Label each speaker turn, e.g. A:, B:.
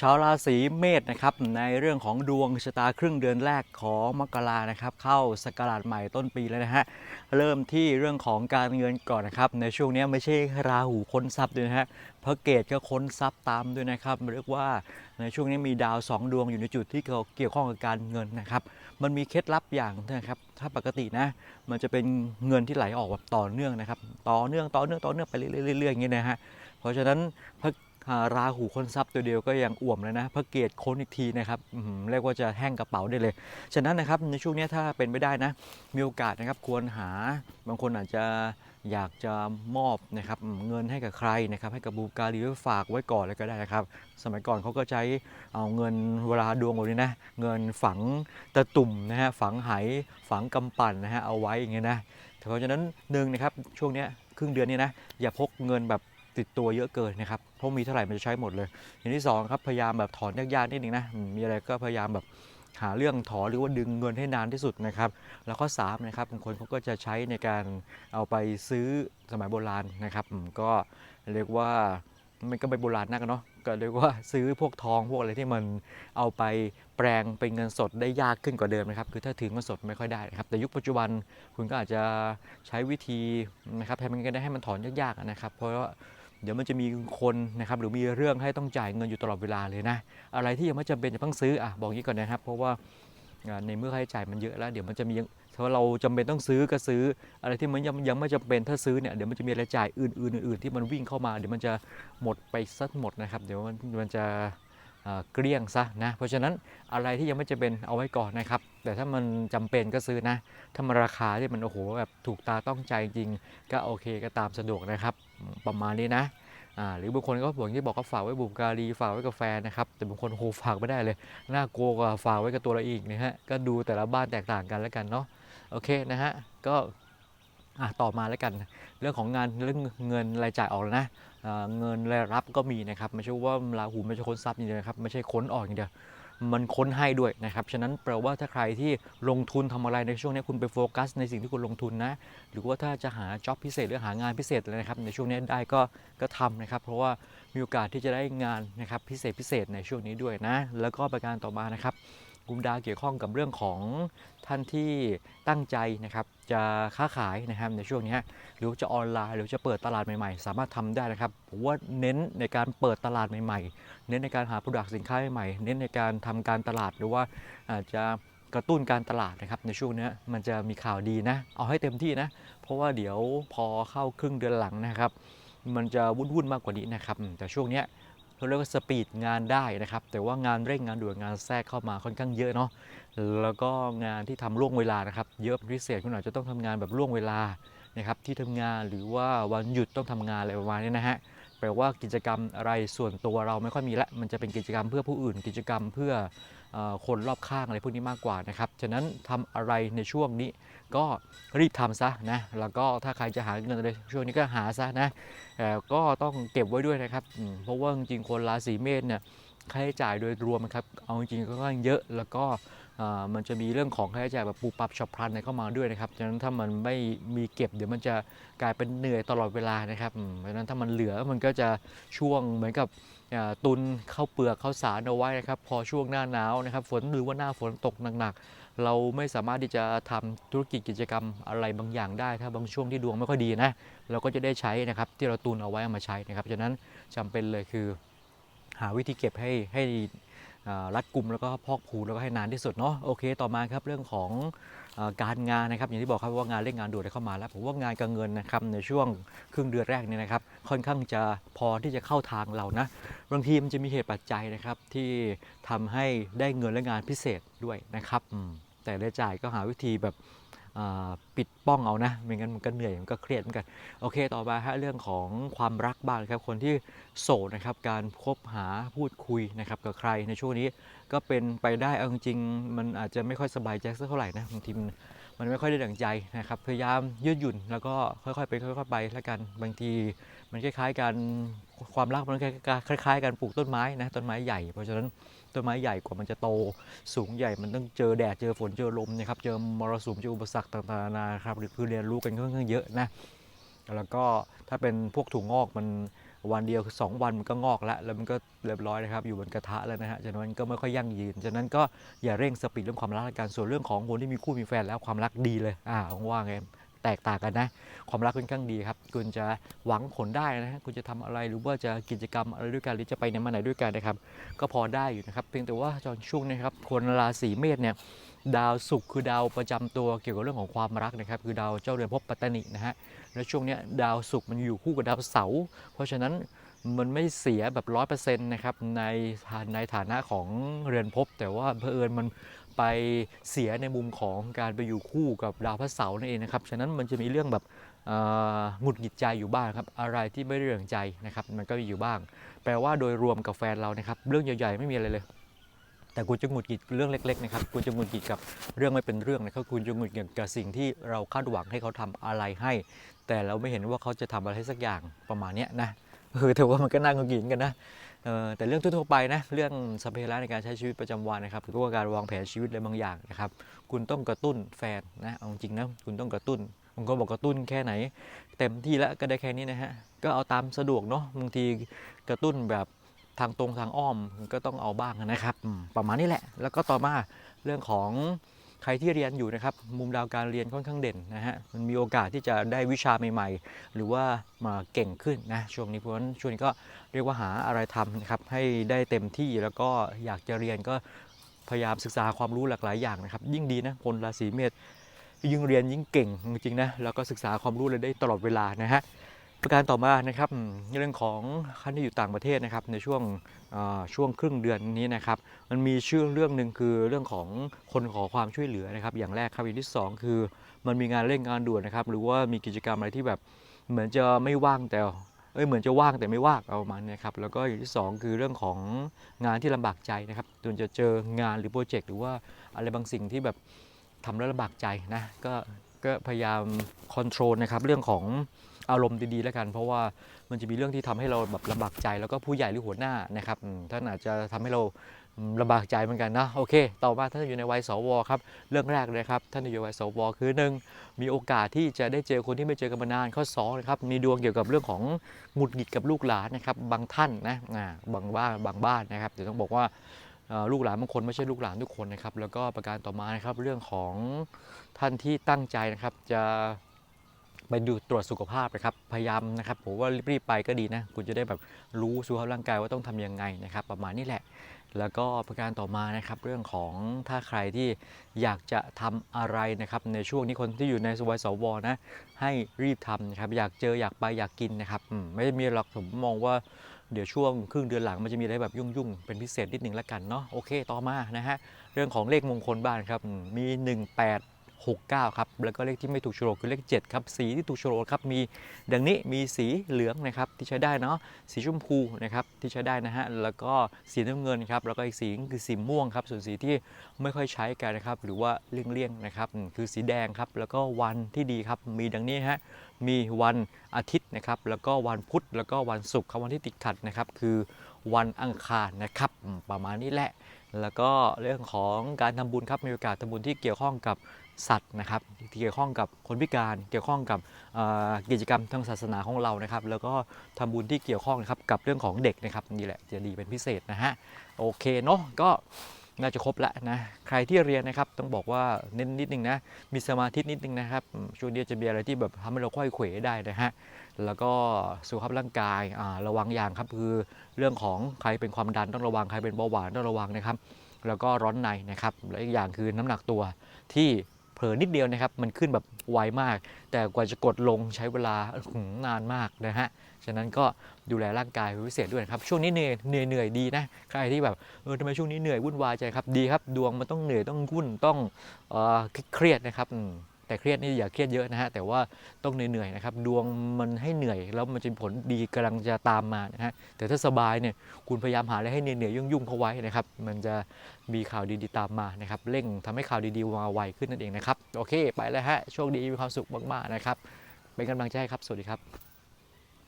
A: ชาวราศีเมษนะครับในเรื่องของดวงชะตาครึ่งเดือนแรกของมกรานะครับเข้าสกราชใหม่ต้นปีแล้วนะฮะเริ่มที่เรื่องของการเงินก่อนนะครับในช่วงนี้ไม่ใช่ราหูค้นทรัพย์ด้วยนะฮะพระเกตก็ค้นทรัพย์ตามด้วยนะครับเรียกว่าในช่วงนี้มีดาวสองดวงอยู่ในจุดที่เกี่ยวข้องกับการเงินนะครับมันมีเคล็ดลับอย่างนะครับถ้าปกตินะมันจะเป็นเงินที่ไหลออกแบบต่อเนื่องนะครับต่อเนื่องต่อเนื่องต่อเนื่องไปเรื่อยๆอย่างนี้นะฮะเพราะฉะนั้นพระ ราหูคนทรัพย์ตัวเดียวก็ยังอ่วมเลยนะพระเกตค้นอีกทีนะครับเรียกว่าจะแห้งกระเป๋าได้เลย ฉะนั้นนะครับในช่วงนี้ถ้าเป็นไปได้นะ มีโอกาสนะครับควรหาบางคนอาจจะอยากจะมอบนะครับเงินให้กับใครนะครับให้กับบูการีไว้ฝากไว้ก่อนเลยก็ได้นะครับ สมัยก่อนเขาก็ใช้เอาเงินเวลาดวงแบบนี้นะเงินฝังตะตุ่มนะฮะฝังไหฝังกำปั่นนะฮะเอาไว้อย่างเงี้ยนะเพราะฉะนั้นหนึ่งนะครับช่วงนี้ครึ่งเดือนนี้นะอย่าพกเงินแบบ ติดตัวเยอะเกินนะครับเพราะมีเท่าไหร่มันจะใช้หมดเลย อย่างที่สองครับพยายามแบบถอนยากๆนิดนึงนะมีอะไรก็พยายามแบบหาเรื่องถอนหรือว่าดึงเงินให้นานที่สุดนะครับ แล้วก็สามนะครับบางคนเขาก็จะใช้ในการเอาไปซื้อสมัยโบราณนะครับก็เรียกว่ามันก็ไปโบราณนักอะเนาะก็เรียกว่าซื้อพวกทองพวกอะไรที่มันเอาไปแปลงเป็นเงินสดได้ยากขึ้นกว่าเดิมนะครับ คือถ้าถือเงินสดไม่ค่อยได้นะครับ แต่ยุคปัจจุบันคุณก็อาจจะใช้วิธีนะครับทำยังไงได้ให้มันถอนยากๆนะครับ เพราะว่า เดี๋ยวมันจะมีคนนะครับหรือมีเรื่องให้ต้องจ่ายเงินอยู่ตลอดเวลาเลยนะ อะไรที่ยังไม่จำเป็นจะต้องซื้ออะบอกงี้ก่อนนะครับ เพราะว่าในเมื่อค่าใช้จ่ายมันเยอะแล้ว เดี๋ยวมันจะมีถ้าเราจำเป็นต้องซื้อก็ซื้อ อะไรที่มันยังยังไม่จำเป็นถ้าซื้อเนี่ยเดี๋ยวมันจะมีรายจ่ายอื่นๆอื่นๆที่มันวิ่งเข้ามาเดี๋ยวมันจะหมดไปสัดหมดนะครับ เดี๋ยวมันมันจะ เกลี้ยงซะนะ เพราะฉะนั้นอะไรที่ยังไม่จำเป็นเอาไว้ก่อนนะครับ แต่ถ้ามันจำเป็นก็ซื้อนะ ถ้ามันราคาที่มันโอ้โหแบบถูกตาต้องใจจริง ก็โอเคก็ตามสะดวกนะครับ ประมาณนี้นะหรือบางคนก็บอกที่บอกก็ฝากไว้บุปการีฝากไว้กับแฟนนะครับแต่บางคนโหฝากไม่ได้เลยน่ากลัวกว่าฝากไว้กับตัวเราอีกนะฮะก็ดูแต่ละบ้านแตกต่างกันแล้วกันเนาะโอเคนะฮะก็ อะต่อมาแล้วกัน เรื่องของงานเรื่องเงินรายจ่ายออกแล้วนะเงินรายรับก็มีนะครับไม่ใช่ว่าราหูไม่ใช่ค้นทรัพย์อย่างเดียวนะครับไม่ใช่ค้นออกอย่างเดียวมันค้นให้ด้วยนะครับ ฉะนั้นแปลว่าถ้าใครที่ลงทุนทำอะไรในช่วงนี้คุณไปโฟกัส ในสิ่งที่คุณลงทุนนะ หรือว่าถ้าจะหาจ็อบพิเศษหรือหางานพิเศษอะไรนะครับในช่วงนี้ได้ก็ก็ทำนะครับ เพราะว่ามีโอกาสที่จะได้งานนะครับพิเศษพิเศษในช่วงนี้ด้วยนะ แล้วก็ประการต่อมานะครับ กุมดาเกี่ยวข้องกับเรื่องของท่านที่ตั้งใจนะครับจะค้าขายนะครับในช่วงนี้หรือจะออนไลน์หรือจะเปิดตลาดใหม่ๆ สามารถทำได้นะครับผมว่าเน้นในการเปิดตลาดใหม่ๆ เน้นในการหาผลิตสินค้าใหม่ๆเน้นในการทำการตลาดหรือว่าอาจจะกระตุ้นการตลาดนะครับในช่วงนี้มันจะมีข่าวดีนะ เอาให้เต็มที่นะ เพราะว่าเดี๋ยวพอเข้าครึ่งเดือนหลังนะครับ มันจะวุ่นๆมากกว่านี้นะครับ แต่ช่วงนี้ เราเรียกว่าสปีดงานได้นะครับ แต่ว่างานเร่งงานด่วนงานแทรกเข้ามาค่อนข้างเยอะเนาะแล้วก็งานที่ทำล่วงเวลานะครับ เยอะพิเศษคุณอาจจะต้องทำงานแบบล่วงเวลานะครับที่ทำงานหรือว่าวันหยุดต้องทำงานอะไรประมาณนี้นะฮะแปลว่ากิจกรรมอะไรส่วนตัวเราไม่ค่อยมีละมันจะเป็นกิจกรรมเพื่อผู้อื่น กิจกรรมเพื่อ คนรอบข้างอะไรพวกนี้มากกว่านะครับ ฉะนั้นทำอะไรในช่วงนี้ก็รีบทำซะนะ แล้วก็ถ้าใครจะหาเงินในช่วงนี้ก็หาซะนะแต่ก็ต้องเก็บไว้ด้วยนะครับ เพราะว่าจริงๆคนราศีเมษเนี่ยค่าใช้จ่ายโดยรวมครับ เอาจริงๆก็ค่อนข้างเยอะแล้วก็ มันจะมีเรื่องของค่าใช้จ่ายแบบปูปับฉับพลันเข้ามาด้วยนะครับฉะนั้นถ้ามันไม่มีเก็บเดี๋ยวมันจะกลายเป็นเหนื่อยตลอดเวลานะครับเพราะฉะนั้นถ้ามันเหลือมันก็จะช่วงเหมือนกับตุนข้าวเปลือกข้าวสารเอาไว้นะครับ พอช่วงหน้าหนาวนะครับ ฝนหรือว่าหน้าฝนตกหนักๆเราไม่สามารถที่จะทำธุรกิจกิจกรรมอะไรบางอย่างได้ ถ้าบางช่วงที่ดวงไม่ค่อยดีนะเราก็จะได้ใช้นะครับที่เราตุนเอาไว้เอามาใช้นะครับฉะนั้นจำเป็นเลยคือ หาวิธีเก็บให้ให้ รัดกลุ่มแล้วก็พอกพูนแล้วก็ให้นานที่สุดเนาะโอเค ต่อมาครับเรื่องของการงานนะครับอย่างที่บอกครับว่างานเร่งงานด่วนได้เข้ามาแล้วผมว่างานการเงินนะครับในช่วงครึ่งเดือนแรกเนี่ยนะครับ ค่อนข้างจะพอที่จะเข้าทางเรานะบางทีมันจะมีเหตุปัจจัยนะครับที่ทำให้ได้เงินและงานพิเศษด้วยนะครับแต่รายจ่ายก็หาวิธีแบบ ปิดป้องเอานะไม่งั้นมันก็เหนื่อยมันก็เครียดเหมือนกันโอเคต่อมาฮะเรื่องของความรักบ้างครับคนที่โสดนะครับการคบหาพูดคุยนะครับกับใครในช่วงนี้ก็เป็นไปได้เอาจริงๆมันอาจจะไม่ค่อยสบายใจสักเท่าไหร่นะบางทีมันมันไม่ค่อยได้ดั่งใจนะครับพยายามยืดหยุ่นแล้วก็ค่อยๆไปค่อยๆไปแล้วกันบางที มันคล้ายๆกันความรักมันคล้ายๆกันปลูกต้นไม้นะต้นไม้ใหญ่ เพราะฉะนั้นต้นไม้ใหญ่กว่ามันจะโตสูงใหญ่มันต้องเจอแดดเจอฝนเจอลมนะครับเจอมรสุมเจออุปสรรคต่างๆนานาครับคือเรียนรู้กันค่อนข้างเยอะนะแล้วก็ถ้าเป็นพวกถั่วงอกมันวันเดียวคือสองวันมันก็งอกแล้ว แล้วมันก็เรียบร้อยนะครับ อยู่บนกระทะแล้วนะฮะฉะนั้นก็ไม่ค่อยยั่งยืน ฉะนั้นก็อย่าเร่งสปีดเรื่องความรักละกันส่วนเรื่องของคนที่มีคู่มีแฟนแล้วความรักดีเลยอ่าว่าไง แตกต่างกันนะ ความรักค่อนข้างดีครับ คุณจะหวังผลได้นะคุณจะทำอะไรหรือว่าจะกิจกรรมอะไรด้วยกันหรือจะไปไหนมาไหนด้วยกันนะครับ ก็พอได้อยู่นะครับ เพียงแต่ว่าตอนช่วงนี้ครับคนราศีเมษเนี่ยดาวศุกร์คือดาวประจำตัวเกี่ยวกับเรื่องของความรักนะครับ คือดาวเจ้าเรือนภพปัตตนินะฮะและช่วงนี้ดาวศุกร์มันอยู่คู่กับดาวเสาร์เพราะฉะนั้นมันไม่เสียแบบร้อยเปอร์เซ็นต์นะครับในในฐานะของเรือนภพแต่ว่าเผอิญมัน ไปเสียในมุมของการไปอยู่คู่กับดาวพระเสาร์นั่นเองนะครับ ฉะนั้นมันจะมีเรื่องแบบหงุดหงิดใจอยู่บ้างครับ อะไรที่ไม่ได้เรื่องใจนะครับ มันก็มีอยู่บ้าง แปลว่าโดยรวมกับแฟนเรานะครับ เรื่องใหญ่ๆไม่มีอะไรเลย แต่คุณจะหงุดหงิดเรื่องเล็ก ๆ นะครับคุณจะหงุดหงิดกับเรื่องไม่เป็นเรื่องนะครับคุณจะหงุดหงิดกับสิ่งที่เราคาดหวังให้เขาทำอะไรให้ แต่เราไม่เห็นว่าเขาจะทำอะไรสักอย่างประมาณนี้นะคือถือว่ามันก็น่าหงุดหงิดกันนะ แต่เรื่องทั่วๆไปนะเรื่องสัพเพเหระในการใช้ชีวิตประจำวันนะครับหรือว่าการวางแผนชีวิตอะไรบางอย่างนะครับคุณต้องกระตุ้นแฟนนะเอาจริงนะคุณต้องกระตุ้นบางคนบอกกระตุ้นแค่ไหน เต็มที่แล้วก็ได้แค่นี้นะฮะก็เอาตามสะดวกเนาะบางทีกระตุ้นแบบทางตรงทางอ้อมก็ต้องเอาบ้างนะครับ ประมาณนี้แหละ แล้วก็ต่อมาเรื่องของ ใครที่เรียนอยู่นะครับมุมดาวการเรียนค่อนข้างเด่นนะฮะมันมีโอกาสที่จะได้วิชาใหม่ๆ หรือว่ามาเก่งขึ้นนะช่วงนี้เพราะฉะนั้นช่วงนี้ก็เรียกว่าหาอะไรทำนะครับให้ได้เต็มที่แล้วก็อยากจะเรียนก็พยายามศึกษาความรู้หลากหลายอย่างนะครับ ยิ่งดีนะคนราศีเมษยิ่งเรียนยิ่งเก่งจริงๆนะแล้วก็ศึกษาความรู้เลยได้ตลอดเวลานะฮะ ประการต่อมานะครับเรื่องของท่านที่อยู่ต่างประเทศนะครับในช่วงช่วงครึ่งเดือนนี้นะครับมันมีชื่อเรื่องหนึ่งคือเรื่องของคนขอความช่วยเหลือนะครับ อย่างแรกครับอย่างที่สองคือ มันมีงานเร่งงานด่วนนะครับ หรือว่ามีกิจกรรมอะไรที่แบบเหมือนจะไม่ว่างแต่เอ้ยเหมือนจะว่างแต่ไม่ว่างเอามาณนี้ครับแล้วก็อย่างที่สองคือเรื่องของงานที่ลำบากใจนะครับจนจะเจองานหรือโปรเจกต์หรือว่าอะไรบางสิ่งที่แบบทำแล้วลำบากใจนะก็ก็พยายามคอนโทรลนะครับเรื่องของ อารมณ์ดีๆแล้วกัน เพราะว่ามันจะมีเรื่องที่ทำให้เราแบบลำบากใจแล้วก็ผู้ใหญ่หรือหัวหน้านะครับท่านอาจจะทำให้เราลำบากใจเหมือนกันนะโอเค ต่อมาท่านอยู่ในวัยสวครับเรื่องแรกเลยครับท่านอยู่ในวัยสวคือหนึ่งมีโอกาสที่จะได้เจอคนที่ไม่เจอกันมานานข้อสองนะครับมีดวงเกี่ยวกับเรื่องของหงุดหงิดกับลูกหลานนะครับบางท่านนะบางบ้านบางบ้านนะครับเดี๋ยวต้องบอกว่าลูกหลานบางคนไม่ใช่ลูกหลานทุกคนนะครับแล้วก็ประการต่อมานะครับเรื่องของท่านที่ตั้งใจนะครับจะ ไปดูตรวจสุขภาพนะครับพยายามนะครับผมว่ารีบๆไปก็ดีนะคุณจะได้แบบรู้สุขภาพร่างกายว่าต้องทำยังไงนะครับ ประมาณนี้แหละ แล้วก็ประการต่อมานะครับเรื่องของถ้าใครที่อยากจะทำอะไรนะครับในช่วงนี้คนที่อยู่ในสวัยสวนะให้รีบทำนะครับอยากเจออยากไปอยากกินนะครับอืมไม่ได้มีหรอกผมมองว่าเดี๋ยวช่วงครึ่งเดือนหลังมันจะมีอะไรแบบยุ่งๆ เป็นพิเศษนิดหนึ่งละกันเนาะโอเคต่อมานะฮะเรื่องของเลขมงคลบ้านครับมี 18 69ครับแล้วก็เลขที่ไม่ถูกโฉลกคือเลข7ครับสีที่ถูกโฉลกครับมีดังนี้มีสีเหลืองนะครับที่ใช้ได้เนาะสีชมพูนะครับที่ใช้ได้นะฮะแล้วก็สีน้ำเงินครับแล้วก็อีกสีคือสีม่วงครับส่วนสีที่ไม่ค่อยใช้กันนะครับหรือว่าเลี่ยงๆนะครับคือสีแดงครับแล้วก็วันที่ดีครับมีดังนี้ฮะมีวันอาทิตย์นะครับแล้วก็วันพุธแล้วก็วันศุกร์ครับวันที่ติดขัดนะครับคือวันอังคารนะครับประมาณนี้แหละ แล้วก็เรื่องของการทำบุญครับมีโอกาสทำบุญที่เกี่ยวข้องกับสัตว์นะครับที่เกี่ยวข้องกับคนพิการเกี่ยวข้องกับกิจกรรมทางศาสนาของเรานะครับ แล้วก็ทำบุญที่เกี่ยวข้องนะครับกับเรื่องของเด็กนะครับนี่แหละจะดีเป็นพิเศษนะฮะโอเคเนาะก็น่าจะครบแล้วนะใครที่เรียนนะครับต้องบอกว่าเน้นนิดนึงนะมีสมาธินิดนึงนะครับช่วงนี้จะมีอะไรที่แบบทำให้เราค่อยเขวได้นะฮะ แล้วก็สุขภาพร่างกายระวังอย่างครับคือเรื่องของใครเป็นความดันต้องระวังใครเป็นเบาหวานต้องระวังนะครับ แล้วก็ร้อนในนะครับและอีกอย่างคือน้ำหนักตัวที่เผลอนิดเดียวนะครับ มันขึ้นแบบไวมาก แต่กว่าจะกดลงใช้เวลานานมากนะฮะฉะนั้นก็ดูแลร่างกายพิเศษด้วยครับ ช่วงนี้เหนื่อยเหนื่อยเหนื่อยดีนะใครที่แบบเออทำไมช่วงนี้เหนื่อยวุ่นวายใจครับดีครับ ดวงมันต้องเหนื่อยต้องวุ่นต้องเออเครียดนะครับ แต่เครียดนี่อย่าเครียดเยอะนะฮะแต่ว่าต้องเหนื่อยๆนะครับดวงมันให้เหนื่อยแล้วมันจะผลดีกำลังจะตามมานะฮะแต่ถ้าสบายเนี่ยคุณพยายามหาอะไรให้เหนื่อยๆยุ่งๆเข้าไว้นะครับมันจะมีข่าวดีๆตามมานะครับเร่งทำให้ข่าวดีๆมาไวขึ้นนั่นเองนะครับโอเค ไปแล้วฮะโชคดีมีความสุขมากๆนะครับเป็นกำลังใจครับสวัสดีครับ